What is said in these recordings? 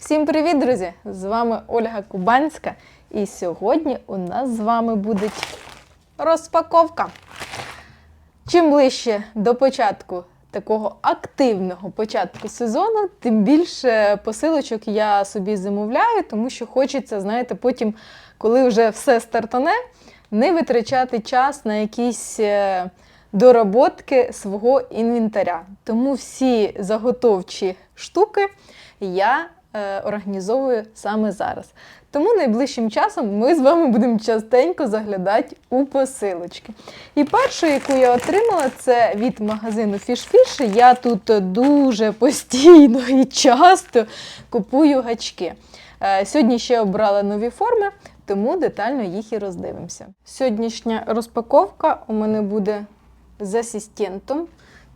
Всім привіт, друзі! З вами Ольга Кубанська. І сьогодні у нас з вами буде розпаковка. Чим ближче до початку такого активного початку сезону, тим більше посилочок я собі замовляю, тому що хочеться, знаєте, потім, коли вже все стартане, не витрачати час на якісь е, доработки свого інвентаря. Тому всі заготовчі штуки я організовую саме зараз. Тому найближчим часом ми з вами будемо частенько заглядати у посилочки. І першу, яку я отримала, це від магазину Fish. Я тут дуже постійно і часто купую гачки. Е, Сьогодні ще обрала нові форми, тому детально їх і роздивимося. Сьогоднішня розпаковка у мене буде з асистентом,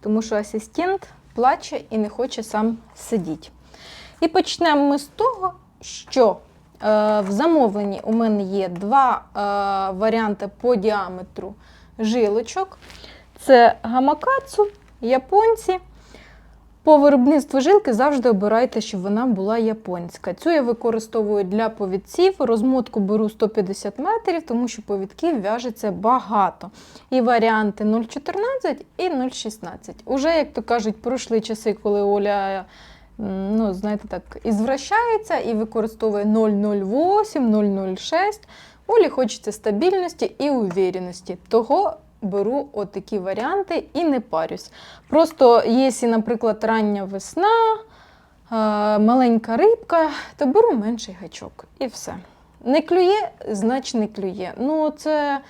тому що асистент плаче і не хоче сам сидіти. І почнемо ми з того, що е, в замовленні у мене є два е, варіанти по діаметру жилочок. Це гамакацу, японці. По виробництву жилки завжди обирайте, щоб вона була японська. Цю я використовую для повідців. Розмотку беру 150 метрів, тому що повідків в'яжеться багато. І варіанти 0,14 і 0,16. Уже, як то кажуть, пройшли часи, коли Оля ну, знаєте, так, ізвращається і використовує 0,08, 0,06. Олі хочеться стабільності і увіреності. Того беру отакі варіанти і не парюсь. Просто, якщо, наприклад, рання весна, маленька рибка, то беру менший гачок і все. Не клює, значить не клює. Ну, це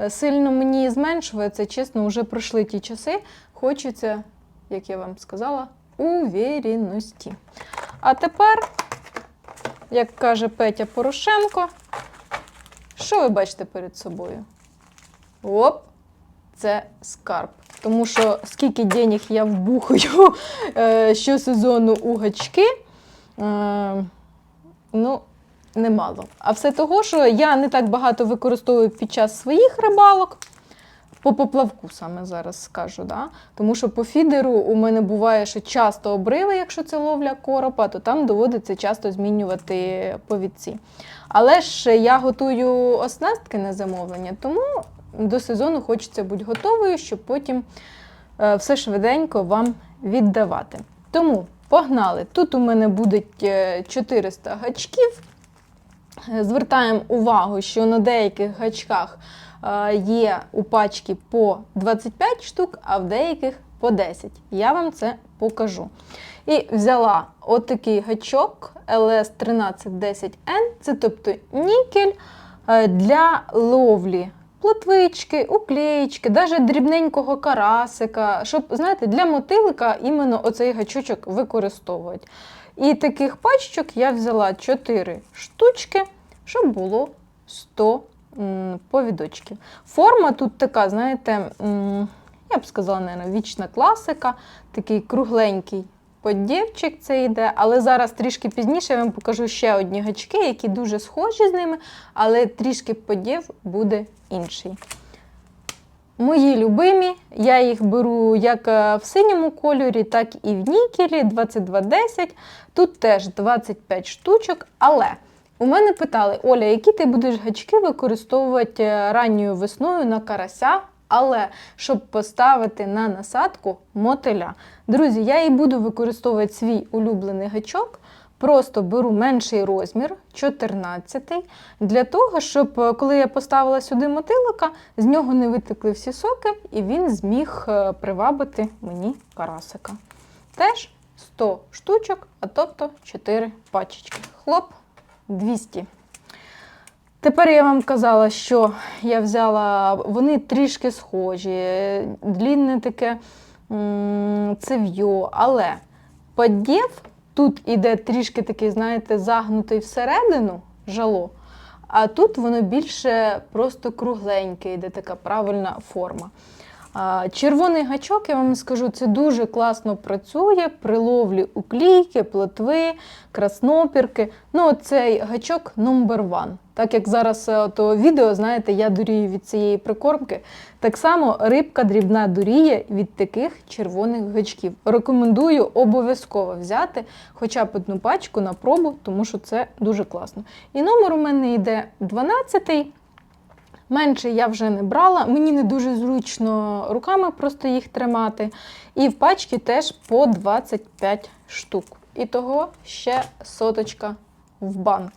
е, сильно мені зменшує, це чесно, вже пройшли ті часи. Хочеться, як я вам сказала, увіреності. А тепер, як каже Петя Порошенко, що ви бачите перед собою? Оп! це скарб. Тому що скільки денег я вбухаю е, щосезону у гачки, е, ну, немало. А все того, що я не так багато використовую під час своїх рибалок. По поплавку саме зараз скажу, да? тому що по фідеру у мене буває, що часто обриви, якщо це ловля коропа, то там доводиться часто змінювати повідці. Але ж я готую оснастки на замовлення, тому до сезону хочеться бути готовою, щоб потім е, все швиденько вам віддавати. Тому погнали! Тут у мене будуть е, 400 гачків. Е, Звертаємо увагу, що на деяких гачках є у пачки по 25 штук, а в деяких по 10. Я вам це покажу. І взяла отакий гачок LS1310N, це тобто нікель е, для ловлі плотвички, уклеєчки, навіть дрібненького карасика, щоб, знаєте, для мотилика іменно оцей гачочок використовувати. І таких пачок я взяла 4 штучки, щоб було 100 м, повідочків. Форма тут така, знаєте, я б сказала, наверное, вічна класика, такий кругленький поддєвчик це йде, але зараз трішки пізніше я вам покажу ще одні гачки, які дуже схожі з ними, але трішки поддєв буде інший. Мої любимі, я їх беру як е, в синьому кольорі, так і в нікелі 2210. Тут теж 25 штучок, але у мене питали, Оля, які ти будеш гачки використовувати е, ранньою весною на карася, але щоб поставити на насадку мотиля. Друзі, я і буду використовувати свій улюблений гачок. Просто беру менший розмір, 14 для того, щоб е, коли я поставила сюди мотилика, з нього не витекли всі соки, і він зміг е, привабити мені карасика. Теж 100 штучок, а тобто 4 пачечки. Хлоп, 200. Тепер я вам казала, що я взяла, вони трішки схожі, длінне таке м, цев'йо, але поддєв тут іде трішки такий, знаєте, загнутий всередину жало, а тут воно більше просто кругленьке, йде така правильна форма. Червоний гачок, я вам скажу, це дуже класно працює при ловлі уклійки, плотви, краснопірки. Ну, цей гачок номер one. Так як зараз е, то відео, знаєте, я дурію від цієї прикормки. Так само рибка дрібна дуріє від таких червоних гачків. Рекомендую обов'язково взяти хоча б одну пачку на пробу, тому що це дуже класно. І номер у мене йде 12. Менше я вже не брала, мені не дуже зручно руками просто їх тримати. І в пачці теж по 25 штук. І того ще соточка в банк.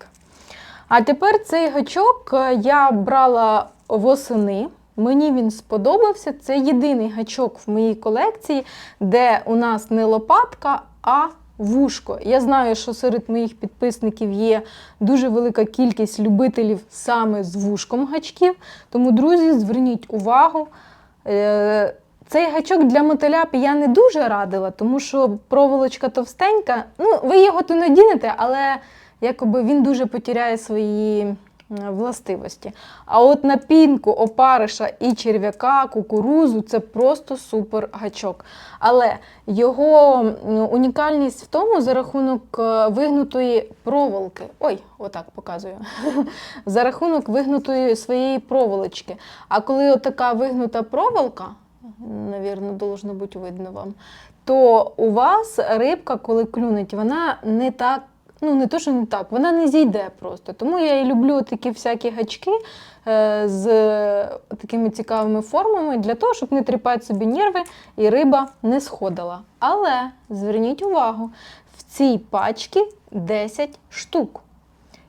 А тепер цей гачок е, я брала восени. Мені він сподобався. Це єдиний гачок в моїй колекції, де у нас не лопатка, а вушко. Я знаю, що серед моїх підписників є дуже велика кількість любителів саме з вушком гачків. Тому, друзі, зверніть увагу. Е, Цей гачок для мотиляпи я не дуже радила, тому що проволочка товстенька. Ну, ви його то надінете, але якоби він дуже потеряє свої властивості. А от на пінку, опариша і черв'яка, кукурузу це просто супер гачок. Але його унікальність в тому за рахунок е, вигнутої проволоки. Ой, отак показую. за рахунок вигнутої своєї проволочки. А коли отака вигнута проволока, навірно, должно бути видно вам, то у вас рибка, коли клюнеть, вона не так. Ну, не то, що не так, вона не зійде просто. Тому я і люблю такі всякі гачки е, з такими цікавими формами для того, щоб не тріпати собі нерви і риба не сходила. Але зверніть увагу, в цій пачці 10 штук.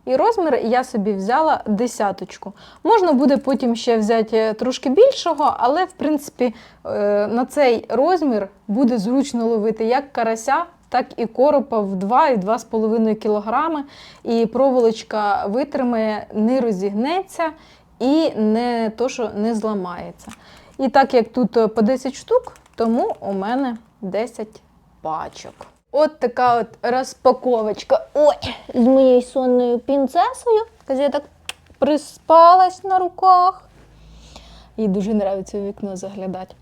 І розмір я собі взяла десяточку. Можна буде потім ще взяти трошки більшого, але в принципі е, на цей розмір буде зручно ловити як карася, так і коропа в 2 і 2,5 кг. І проволочка витримає, не розігнеться і не то, що не зламається. І так як тут е, по 10 штук, тому у мене 10 пачок. От така от розпаковочка. Ой, з моєю сонною пінцесою. Я так приспалась на руках. Їй дуже подобається вікно заглядати.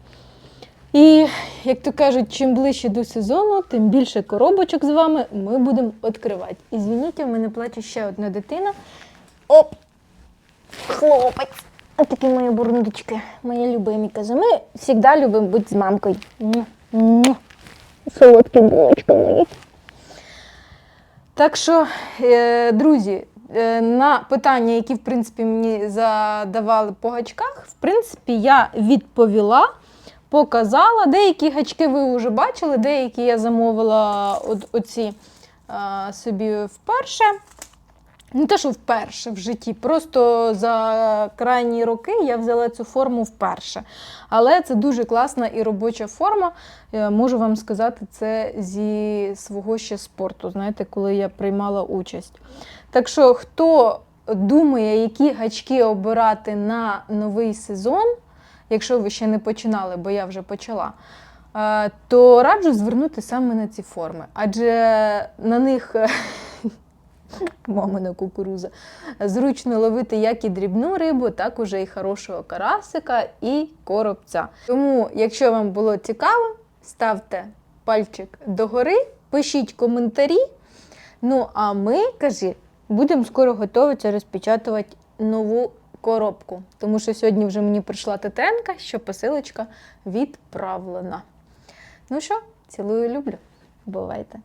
І, як то кажуть, чим ближче до сезону, тим більше коробочок з вами ми будемо відкривати. І звініть, в мене плаче ще одна дитина. Оп! Хлопець! Ось такі мої бурундучки, мої любимі. Каже, ми завжди любимо бути з мамкою. Солодкі булочки мої. Так що, е, друзі, е, на питання, які в принципі мені задавали по гачках, в принципі, я відповіла, показала. Деякі гачки ви вже бачили, деякі я замовила оці а, собі вперше. Не те, що вперше в житті, просто за крайні роки я взяла цю форму вперше. Але це дуже класна і робоча форма. Я можу вам сказати, це зі свого ще спорту, знаєте, коли я приймала участь. Так що, хто думає, які гачки обирати на новий сезон, якщо ви ще не починали, бо я вже почала. е, То раджу звернути саме на ці форми, адже на них мамина кукуруза. Зручно ловити як і дрібну рибу, так уже і хорошого карасика і коробця. Тому, якщо вам було цікаво, ставте пальчик догори, пишіть коментарі. Ну, а ми, кажи, будемо скоро готуватися розпечатувати нову коробку. Тому що сьогодні вже мені прийшла тетенка, що посилочка відправлена. Ну що, цілую, люблю. Бувайте!